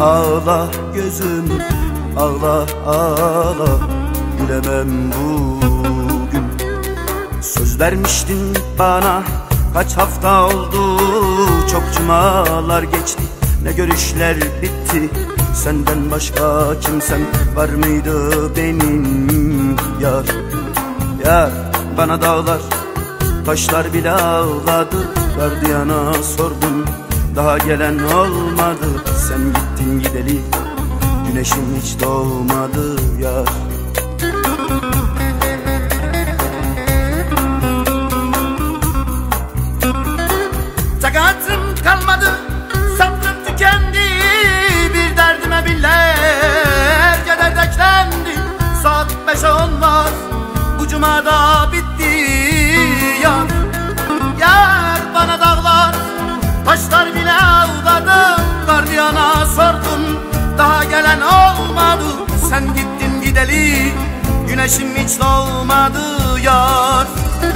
Ağla gözüm Ağla ağla. Gülemem bugün. Söz vermiştin bana Kaç hafta oldu? Çok cumalar geçti Ne görüşler bitti? Senden başka kimsem var mıydı benim? Yar Yar bana dağlar Taşlar bile ağladı. Gardiyana sordum Daha gelen olmadı. Sen gittin gideli Güneşim hiç doğmadı yar. Takatım kalmadı Sabrım tükendi. Bir derdime binlerce dert eklendi Saat beşe olmaz Bu cumada bitti Gideli Güneşim hiç doğmadı yar